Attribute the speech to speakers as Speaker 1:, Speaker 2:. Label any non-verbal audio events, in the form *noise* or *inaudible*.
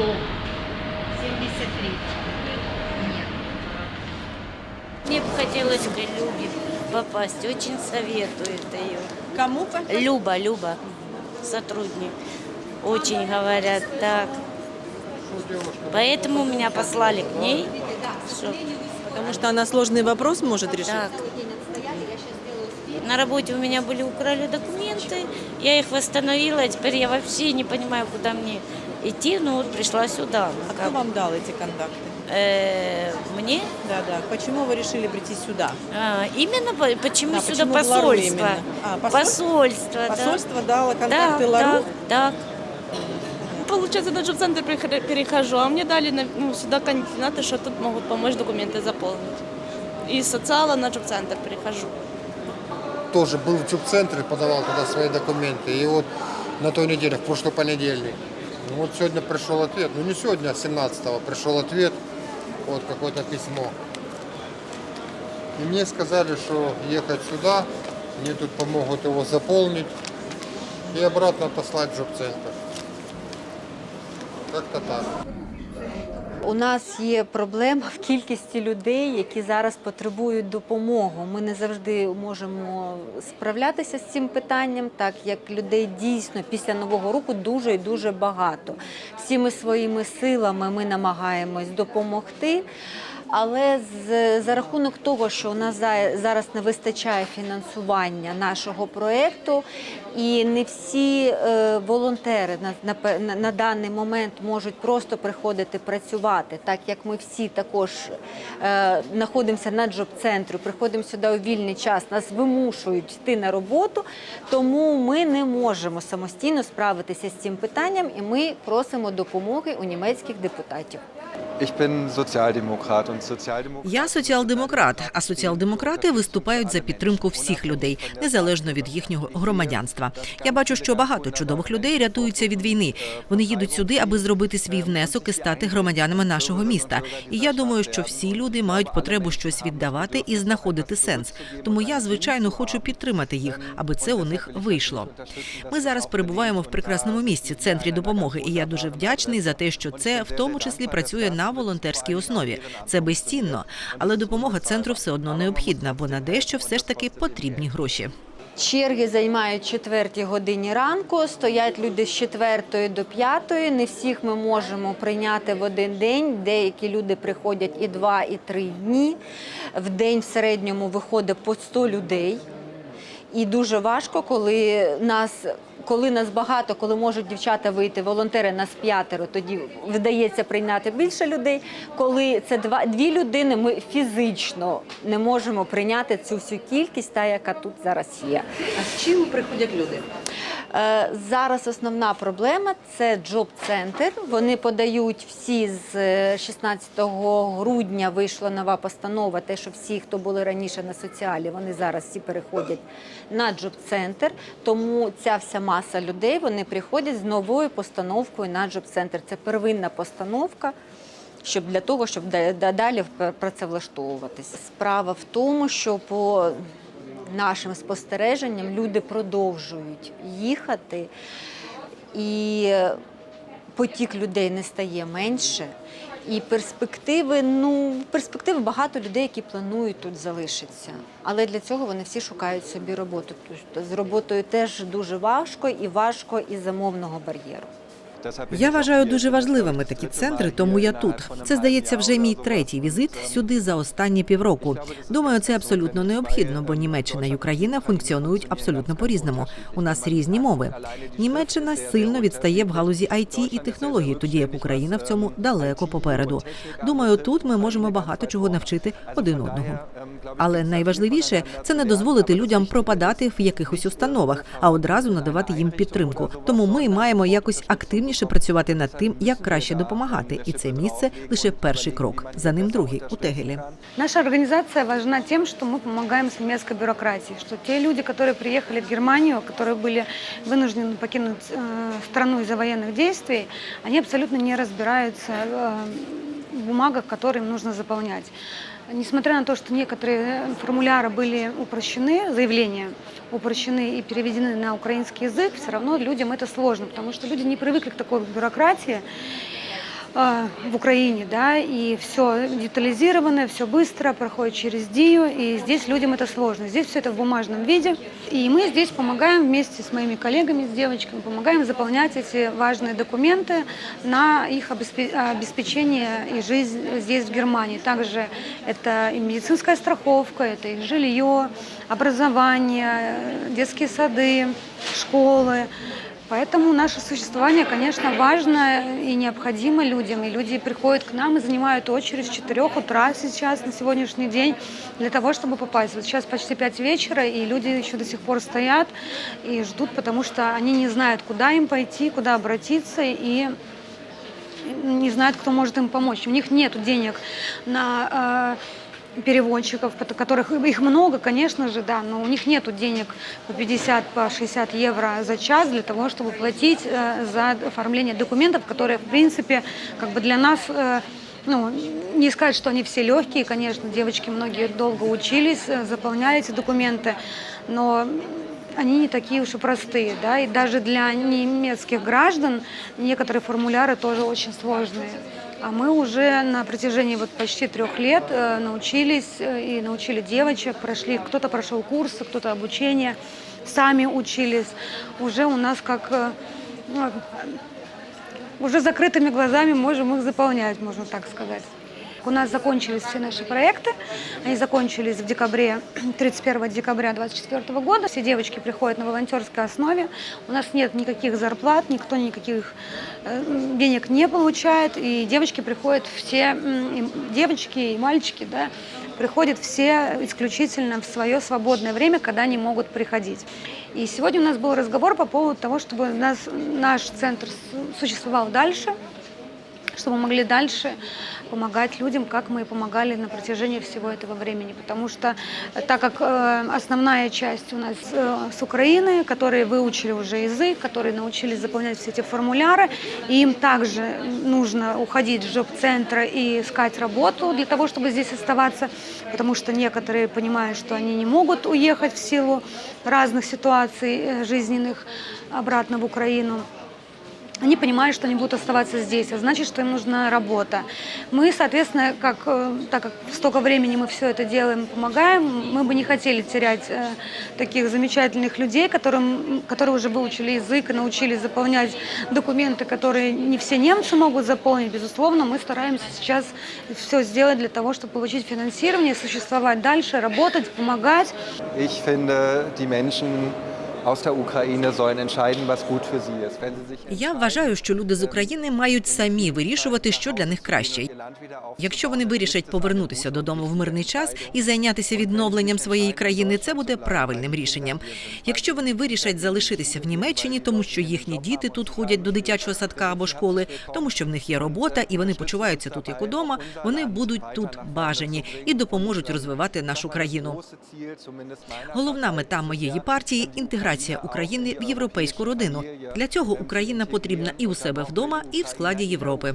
Speaker 1: до 73. Нет.
Speaker 2: Мне бы хотелось к Любе попасть. Очень советует ее.
Speaker 3: Кому-то?
Speaker 2: Люба, Люба, сотрудник. Очень говорят так. Поэтому меня послали к ней. чтоб
Speaker 3: Потому что она сложный вопрос может решить.
Speaker 2: так. На работе у меня были украли документы, я их восстановила, а теперь я вообще не понимаю, куда мне идти, ну вот пришла сюда.
Speaker 3: А кто вам дал эти контакты?
Speaker 2: Э, мне
Speaker 3: Да, да. Почему вы решили прийти сюда?
Speaker 2: А, именно по- почему
Speaker 3: Да,
Speaker 2: сюда
Speaker 3: почему в Лару
Speaker 2: посольство?
Speaker 3: именно? А, посоль-
Speaker 2: посольство, да.
Speaker 3: Посольство дало
Speaker 2: Да,
Speaker 3: контакты Лару?
Speaker 2: да, да.
Speaker 4: Получается, на джоб-центр приход- перехожу, а мне дали на- ну, сюда координаты, что тут могут помочь документы заполнить. И с социала на джоб-центр перехожу.
Speaker 5: Тоже был в ЧУП-центре, подавал туда свои документы. И вот на той неделе, в прошлый понедельник, ну вот сегодня пришел ответ, ну не сегодня, а 17-го пришел ответ, вот какое-то письмо. И мне сказали, что ехать сюда, мне тут помогут его заполнить и обратно отослать в ЖОП-центр. Как-то так.
Speaker 6: У нас є проблема в кількості людей, які зараз потребують допомоги. Ми не завжди можемо справлятися з цим питанням, так як людей дійсно після нового року дуже і дуже багато. Всіми своїми силами ми намагаємось допомогти. Але з, за рахунок того, що у нас за- зараз не вистачає фінансування нашого проєкту, і не всі е, волонтери на, на, на, даний момент можуть просто приходити працювати, так як ми всі також е, знаходимося на джоб-центрі, приходимо сюди у вільний час, нас вимушують йти на роботу, тому ми не можемо самостійно справитися з цим питанням, і ми просимо допомоги у німецьких депутатів.
Speaker 7: Ich bin Sozialdemokrat und.
Speaker 8: Я соціал-демократ, а соціал-демократи виступають за підтримку всіх людей, незалежно від їхнього громадянства. Я бачу, що багато чудових людей рятуються від війни. Вони їдуть сюди, аби зробити свій внесок і стати громадянами нашого міста. І я думаю, що всі люди мають потребу щось віддавати і знаходити сенс. Тому я, звичайно, хочу підтримати їх, аби це у них вийшло. Ми зараз перебуваємо в прекрасному місці, центрі допомоги, і я дуже вдячний за те, що це в тому числі працює на волонтерській основі. Це безцінно, але допомога центру все одно необхідна, бо на дещо все ж таки потрібні гроші.
Speaker 6: Черги займають четвертій годині ранку. Стоять люди з четвертої до п'ятої. Не всіх ми можемо прийняти в один день. Деякі люди приходять і два, і три дні. В день в середньому виходить по 100 людей. І дуже важко, коли нас, коли нас багато, коли можуть дівчата вийти, волонтери нас п'ятеро, тоді вдається прийняти більше людей. Коли це два дві людини, ми фізично не можемо прийняти цю всю кількість, та яка тут зараз є.
Speaker 3: А з чим приходять люди?
Speaker 6: Е, Зараз основна проблема це джоб-центр. Вони подають всі з е, 16 грудня вийшла нова постанова. Те, що всі, хто були раніше на соціалі, вони зараз всі переходять на джоб-центр. Тому ця вся маса людей вони приходять з новою постановкою на джоб-центр. Це первинна постановка. Щоб для того, щоб да- да- далі працевлаштовуватися. Справа в тому, що по нашим спостереженням люди продовжують їхати, і потік людей не стає менше. І перспективи, ну, перспективи багато людей, які планують тут залишитися. Але для цього вони всі шукають собі роботу. Тобто з роботою теж дуже важко і важко із замовного бар'єру.
Speaker 8: Я вважаю дуже важливими такі центри, тому я тут. Це здається вже мій третій візит сюди за останні півроку. Думаю, це абсолютно необхідно, бо Німеччина і Україна функціонують абсолютно по-різному. У нас різні мови. Німеччина сильно відстає в галузі IT і технологій, тоді як Україна в цьому далеко попереду. Думаю, тут ми можемо багато чого навчити один одного. Але найважливіше це не дозволити людям пропадати в якихось установах, а одразу надавати їм підтримку. Тому ми маємо якось активніше працювати над тим, як краще допомагати. І це місце лише перший крок. За ним другий у Тегелі.
Speaker 9: Наша организация важна тем, что мы помогаем с немецкой бюрократией, что те люди, которые приехали в Германию, которые были вынуждены покинуть э, страну из-за военных действий, они абсолютно не разбираются э, в бумагах, которые им нужно заполнять. Несмотря на то, что некоторые формуляры были упрощены, заявления упрощены и переведены на украинский язык, все равно людям это сложно, потому что люди не привыкли к такой бюрократии. э, в Украине, да, и все детализировано, все быстро, проходит через ДИЮ, и здесь людям это сложно. Здесь все это в бумажном виде, и мы здесь помогаем вместе с моими коллегами, с девочками, помогаем заполнять эти важные документы на их обеспе- обеспечение и жизнь здесь, в Германии. Также это и медицинская страховка, это их жилье, образование, э, детские сады, школы. Поэтому наше существование, конечно, важно и необходимо людям. И люди приходят к нам и занимают очередь с 4 утра сейчас, на сегодняшний день, для того, чтобы попасть. Вот сейчас почти 5 вечера, и люди еще до сих пор стоят и ждут, потому что они не знают, куда им пойти, куда обратиться, и не знают, кто может им помочь. У них нет денег на э, переводчиков, пото- которых их много, конечно же, да, но у них нет денег по 50, по 60 евро за час для того, чтобы платить э, за оформление документов, которые, в принципе, как бы для нас э, ну, не сказать, что они все легкие, конечно, девочки многие долго учились, э, заполняли эти документы, но они не такие уж и простые, да, и даже для немецких граждан некоторые формуляры тоже очень сложные. А мы уже на протяжении вот почти трех лет э, научились э, и научили девочек, прошли, кто-то прошел курсы, кто-то обучение, сами учились. Уже у нас как э, ну, уже закрытыми глазами можем их заполнять, можно так сказать. У нас закончились все наши проекты. Они закончились в декабре, *clears throat* 31 декабря 2024 года. Все девочки приходят на волонтерской основе. У нас нет никаких зарплат, никто никаких э, денег не получает. И девочки приходят все, м, и девочки и мальчики, да, приходят все исключительно в свое свободное время, когда они могут приходить. И сегодня у нас был разговор по поводу того, чтобы у нас, наш центр с- существовал дальше, чтобы мы могли дальше помогать людям, как мы и помогали на протяжении всего этого времени. Потому что э, так как э, основная часть у нас э, с Украины, которые выучили уже язык, которые научились заполнять все эти формуляры, и им также нужно уходить в жоп-центр и искать работу для того, чтобы здесь оставаться, потому что некоторые понимают, что они не могут уехать в силу разных ситуаций э, жизненных обратно в Украину Они понимают, что они будут оставаться здесь, а значит, что им нужна работа. Мы, соответственно, как, э, так как столько времени мы все это делаем, помогаем, мы бы не хотели терять э, таких замечательных людей, которым, которые уже выучили язык и научились заполнять документы, которые не все немцы могут заполнить, безусловно. Мы стараемся сейчас все сделать для того, чтобы получить финансирование, существовать дальше, работать, помогать.
Speaker 7: Ich finde, die Menschen
Speaker 8: Я вважаю, що люди з України мають самі вирішувати, що для них краще. Якщо вони вирішать повернутися додому в мирний час і зайнятися відновленням своєї країни, це буде правильним рішенням. Якщо вони вирішать залишитися в Німеччині, тому що їхні діти тут ходять до дитячого садка або школи, тому що в них є робота і вони почуваються тут як удома, вони будуть тут бажані і допоможуть розвивати нашу країну. Головна мета моєї партії інтеграція України в європейську родину. Для цього Україна потрібна і у себе вдома, і в складі Європи.